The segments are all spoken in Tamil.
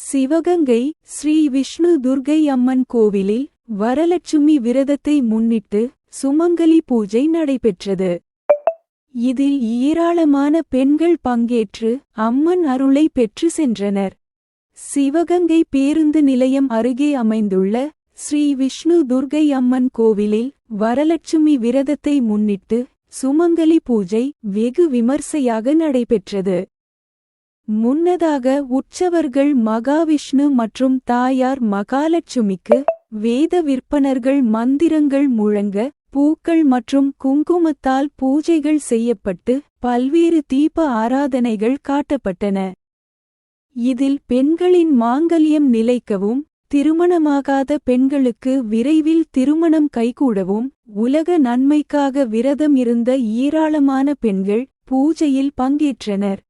சிவகங்கை ஸ்ரீ விஷ்ணு துர்க்கை அம்மன் கோவிலில் வரலட்சுமி விரதத்தை முன்னிட்டு சுமங்கலி பூஜை நடைபெற்றது. இதில் ஏராளமான பெண்கள் பங்கேற்று அம்மன் அருளை பெற்று சென்றனர். சிவகங்கை பேருந்து நிலையம் அருகே அமைந்துள்ள ஸ்ரீ விஷ்ணு துர்க்கை அம்மன் கோவிலில் வரலட்சுமி விரதத்தை முன்னிட்டு சுமங்கலி பூஜை வெகு விமர்சையாக நடைபெற்றது. முன்னதாக உற்சவர்கள் மகாவிஷ்ணு மற்றும் தாயார் மகாலட்சுமிக்கு வேத விற்பனர்கள் மந்திரங்கள் முழங்க பூக்கள் மற்றும் குங்குமத்தால் பூஜைகள் செய்யப்பட்டு பல்வேறு தீப ஆராதனைகள் காட்டப்பட்டன. இதில் பெண்களின் மாங்கல்யம் நிலைக்கவும் திருமணமாகாத பெண்களுக்கு விரைவில் திருமணம் கைகூடவும் உலக நன்மைக்காக விரதம் இருந்த ஏராளமான பெண்கள் பூஜையில் பங்கேற்றனர்.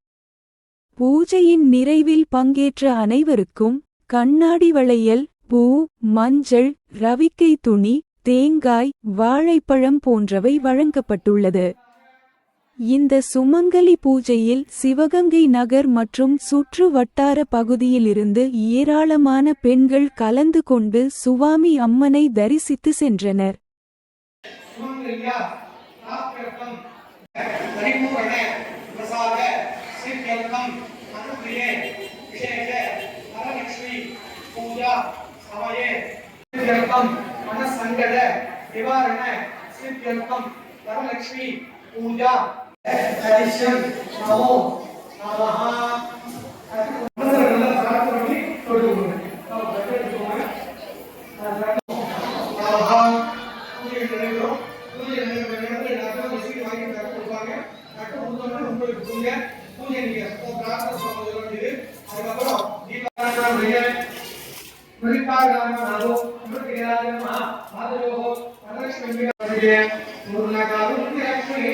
பூஜையின் நிறைவில் பங்கேற்ற அனைவருக்கும் கண்ணாடி வளையல் பூ மஞ்சள் ரவிக்கை துணி தேங்காய் வாழைப்பழம் போன்றவை வழங்கப்பட்டுள்ளது. இந்த சுமங்கலி பூஜையில் சிவகங்கை நகர் மற்றும் சுற்று வட்டார பகுதியிலிருந்து ஏராளமான பெண்கள் கலந்து கொண்டு சுவாமி அம்மனை தரிசித்து சென்றனர். பிரசாத శ్రీకల్పం అనుక్రియే విశేష ధనలక్ష్మి పూజా సమయే శ్రీకల్పం మనస్సంగద నివారణ శ్రీకల్పం ధనలక్ష్మి పూజా హరిషన్ నమో నమః Yeah. பிரார்த்தனை பண்ணி தொழுகுங்க தொழுகுங்க ஆஹா பூஜை நடைபெறும் பூஜை நடைபெறும் இடத்துல எல்லாரும் ரசீது வாங்கி கட்டு கொடுப்பாங்க கட்டு கொடுத்தோம்னா உங்களுக்கு பூஜை பூஜை நீங்க பிரார்த்தனை சொல்ல வேண்டியது அதுக்கப்புறம் தீபாவளி குறிப்பாக நாமோ அமிர்தகிராஜமா மாதவோ வரலட்சுமி பூர்ணகாருண்யலட்சுமி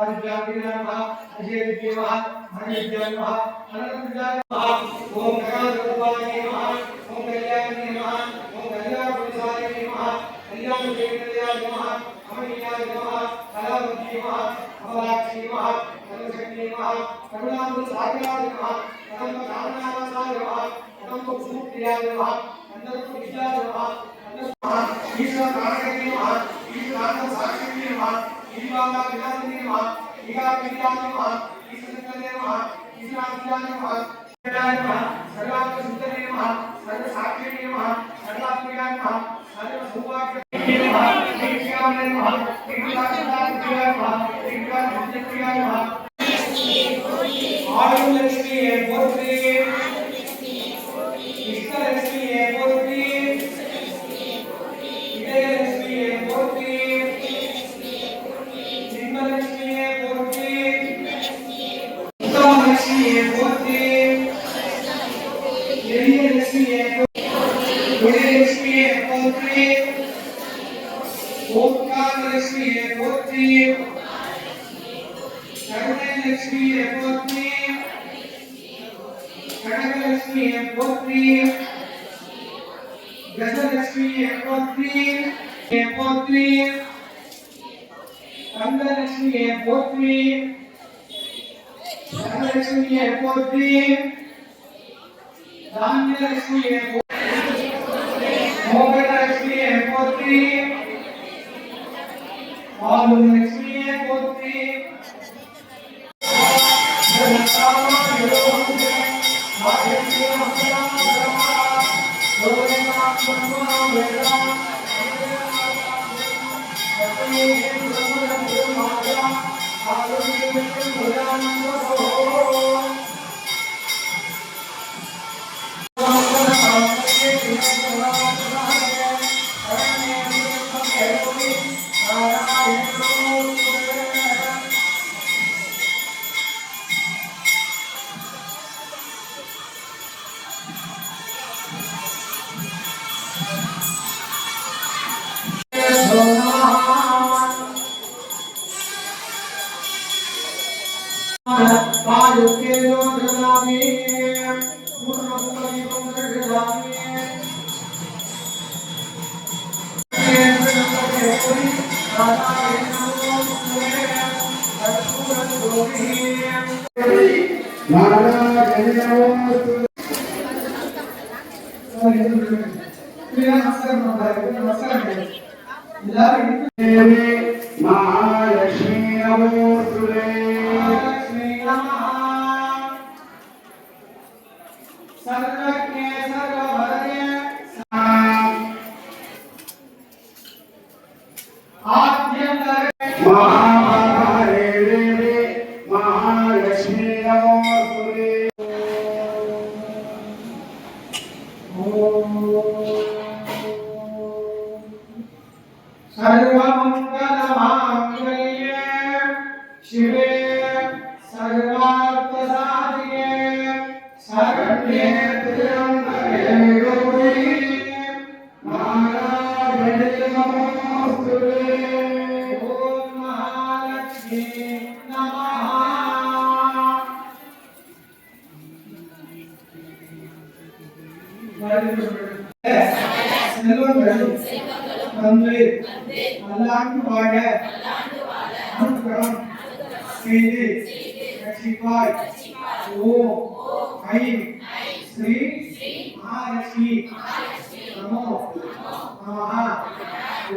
आदित्यादिनमः अजयदेवः हरिजन्मः अनन्तजानमः ॐ नगादत्वाय नमः ॐ कल्याणि नमः ॐ कल्याणपुरुषाय नमः कल्याणचैतन्याय नमः अमनीयाय नमः कलावती नमः अमलाक्षी नमः सर्वशक्ति नमः करुणापुरुषाकराय नमः कदम्बकारणावासाय नमः कदम्बभूप्रियाय नमः कन्दर्पविद्याय नमः कन्दर्पः ईश्वरकारणे राज्याने व्हा श्रीकृष्णने व्हा श्री राज्याने व्हा सर्वांग सुंदरने व्हा सर्व साक्षीने व्हा सर्वात्मिकाने व्हा सर्व सौभाग्य व्हा श्री श्रीरामने व्हा श्री राजनाथ क्रिया व्हा श्री राजनाथ क्रिया व्हा ஓம்காரலட்சுமியே போற்றி. கருணலட்சுமியே போற்றி. கனகலட்சுமியே போற்றி. கஜலட்சுமியே போற்றி. போற்றி. கந்தலட்சுமியே போற்றி. தனலட்சுமியே போற்றி. தானியலட்சுமியே போற்றி. மோகனலட்சுமியே போற்றி. और लक्ष्मी है पुत्री कायुक्तेनो ददामि पूर्णमुखदीपं ददामि नमस्कार नमस्कार చక్కగా செல்வங்கள் வந்து நல்லாண்டு வாழ அனுகிரகம் செய்து ரட்சிப்பாய் ஓம் ఐ శ్రీ మహాలక్ష్మి నమో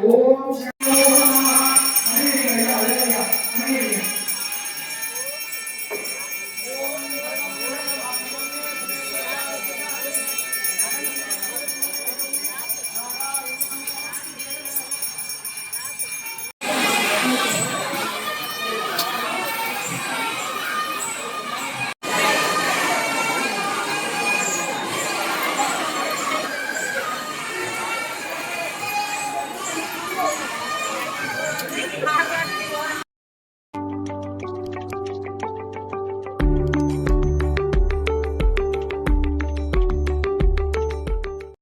ఓం